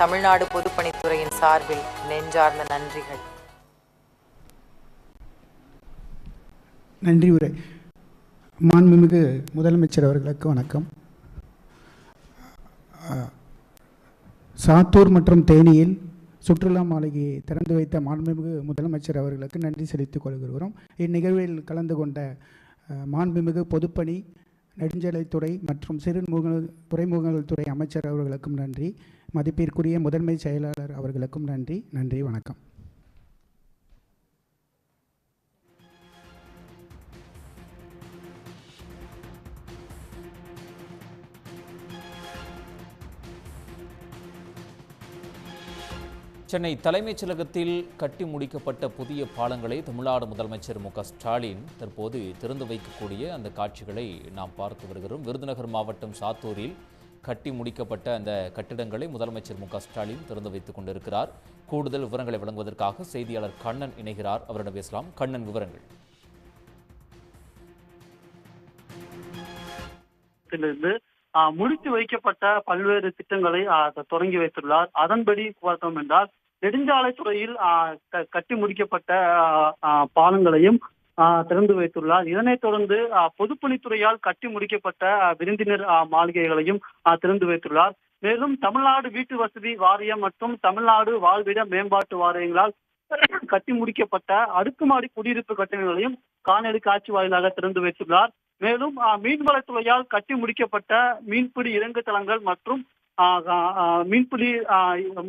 தமிழ்நாடு பொதுப்பணித்துறையின் சார்பில் நெஞ்சார்ந்த நன்றிகள். நன்றி உரை. மாண்புமிகு முதலமைச்சர் அவர்களுக்கு வணக்கம். சாத்தூர் மற்றும் தேனியில் சுற்றுலா மாளிகையை திறந்து வைத்த மாண்புமிகு முதலமைச்சர் அவர்களுக்கு நன்றி செலுத்திக் கொள்கிறோம். இந்நிகழ்வில் கலந்து கொண்ட மாண்புமிகு பொதுப்பணி நெடுஞ்சாலைத்துறை மற்றும் சிறுமுக துறைமுகங்கள் துறை அமைச்சர் அவர்களுக்கும் நன்றி. மதிப்பிற்குரிய முதன்மை செயலாளர் அவர்களுக்கும் நன்றி. நன்றி வணக்கம். சென்னை தலைமைச் செயலகத்தில் கட்டி முடிக்கப்பட்ட புதிய பாலங்களை தமிழ்நாடு முதலமைச்சர் மு க ஸ்டாலின் தற்போது திறந்து வைக்கக்கூடிய அந்த காட்சிகளை நாம் பார்த்து வருகிறோம். விருதுநகர் மாவட்டம் சாத்தூரில் கட்டி முடிக்கப்பட்ட அந்த கட்டிடங்களை முதலமைச்சர் மு க ஸ்டாலின் திறந்து வைத்துக் கொண்டிருக்கிறார். கூடுதல் விவரங்களை வழங்குவதற்காக செய்தியாளர் கண்ணன் இணைகிறார். அவரிடம் பேசலாம். கண்ணன் விவரங்கள். இருந்து முடித்து வைக்கப்பட்ட பல்வேறு திட்டங்களை தொடங்கி வைத்துள்ளார். அதன்படி பார்த்தோம் என்றால் நெடுஞ்சாலைத்துறையில் கட்டி முடிக்கப்பட்ட பாலங்களையும் திறந்து வைத்துள்ளார். இதனைத் தொடர்ந்து பொதுப்பணித்துறையால் கட்டி முடிக்கப்பட்ட விருந்தினர் மாளிகைகளையும் திறந்து வைத்துள்ளார். மேலும் தமிழ்நாடு வீட்டு வசதி வாரியம் மற்றும் தமிழ்நாடு வாழ்விட மேம்பாட்டு வாரியங்களால் கட்டி முடிக்கப்பட்ட அடுக்குமாடி குடியிருப்பு கட்டிடங்களையும் காணொலி காட்சி வாயிலாக திறந்து வைத்துள்ளார். மேலும் மீன்வளத்துறையால் கட்டி முடிக்கப்பட்ட மீன்பிடி இறங்கு தளங்கள் மற்றும் மீன்பிடி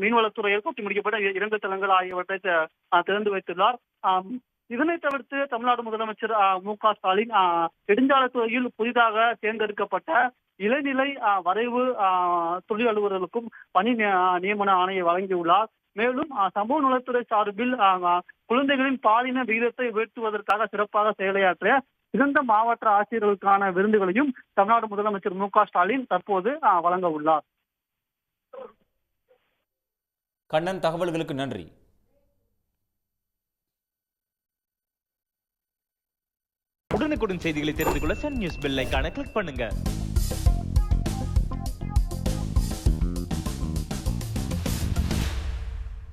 மீன்வளத்துறையால் கட்டி முடிக்கப்பட்ட இறங்கு தளங்கள் ஆகியவற்றை திறந்து வைத்துள்ளார். இதனை தவிர்த்து தமிழ்நாடு முதலமைச்சர் மு க ஸ்டாலின் நெடுஞ்சாலைத்துறையில் புதிதாக தேர்ந்தெடுக்கப்பட்ட இளநிலை வரைவு ஆஹ், தொழில் அலுவலர்களுக்கும் பணி நியமன ஆணையை வழங்கியுள்ளார். மேலும் சமூக நலத்துறை சார்பில் குழந்தைகளின் பாலின விகிதத்தை உயர்த்துவதற்காக சிறப்பாக செயலையாற்றிய சிறந்த மாவட்ட ஆட்சியர்களுக்கான விருதுகளையும் தமிழ்நாடு முதலமைச்சர் மு ஸ்டாலின் தற்போது வழங்க உள்ளார். கண்ணன் தகவல்களுக்கு நன்றி. உடனுக்குடன் செய்திகளை தெரிந்து கொள்ள சன் நியூஸ் பெல் ஐகானை கிளிக் பண்ணுங்க.